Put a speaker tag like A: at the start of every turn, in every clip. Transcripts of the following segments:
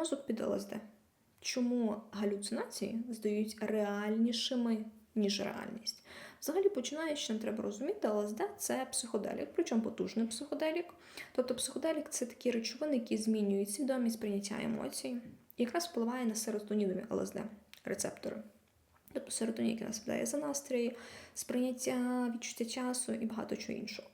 A: Мозок під ЛСД. Чому галюцинації здають реальнішими, ніж реальність? Взагалі, починаючи, нам треба розуміти, ЛСД це психоделік, причому потужний психоделік. Тобто психоделік це такі речовини, які змінюють свідомість прийняття емоцій, якраз впливає на серотонінові ЛСД рецептори. Тобто серотонін, який нас відповідає за настрої, сприйняття, відчуття часу і багато чого іншого.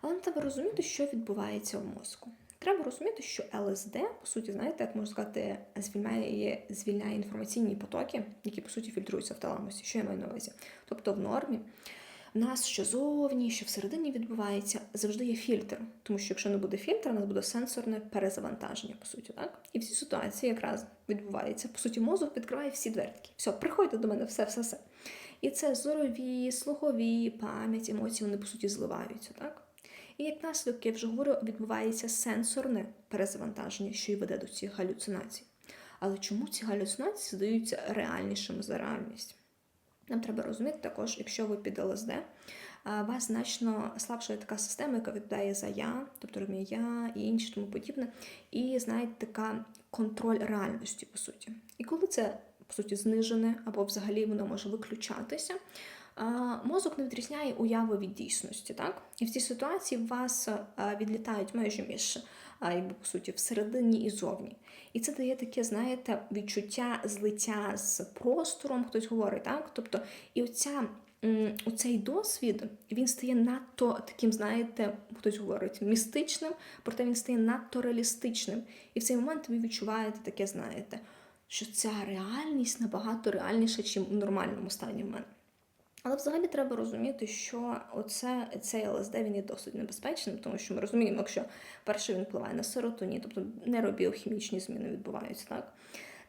A: Але нам треба розуміти, що відбувається в мозку. Треба розуміти, що ЛСД, по суті, знаєте, як можна сказати, звільняє, звільняє інформаційні потоки, які, по суті, фільтруються в таламусі. Що я маю на увазі? Тобто в нормі в нас що зовні, що всередині відбувається, завжди є фільтр. Тому що якщо не буде фільтра, у нас буде сенсорне перезавантаження, по суті, так? І в цій ситуації якраз відбувається. По суті, мозок відкриває всі дверки. Все, приходьте до мене, все, все, все. І це зорові, слухові, пам'ять, емоції, вони, по суті, зливаються, так? І як наслідок, я вже говорю, відбувається сенсорне перезавантаження, що й веде до цих галюцинацій. Але чому ці галюцинації здаються реальнішими за реальність? Нам треба розуміти також, якщо ви під ЛСД, у вас значно слабша така система, яка відповідає за я, тобто розуміє я і інше тому подібне, і знаєте, така контроль реальності, по суті. І коли це, по суті, знижене або взагалі воно може виключатися, мозок не відрізняє уяви від дійсності. Так? І в цій ситуації вас відлітають межі між якби, по суті, всередині і зовні. І це дає таке, знаєте, відчуття злиття з простором, хтось говорить, так? Тобто, і оця. Оцей досвід він стає надто таким, знаєте, хтось говорить, містичним, проте він стає надто реалістичним. І в цей момент ви відчуваєте таке, знаєте, що ця реальність набагато реальніша, ніж в нормальному стані в мене. Але взагалі треба розуміти, що оце, цей ЛСД він є досить небезпечним, тому що ми розуміємо, якщо перше він впливає на серотоні, тобто нейробіохімічні зміни відбуваються, так?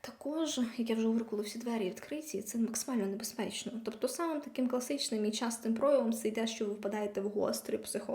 A: Також, як я вже говорю, коли всі двері відкриті, це максимально небезпечно. Тобто, самим таким класичним і частим проявом це йде, що ви впадаєте в гострий психо.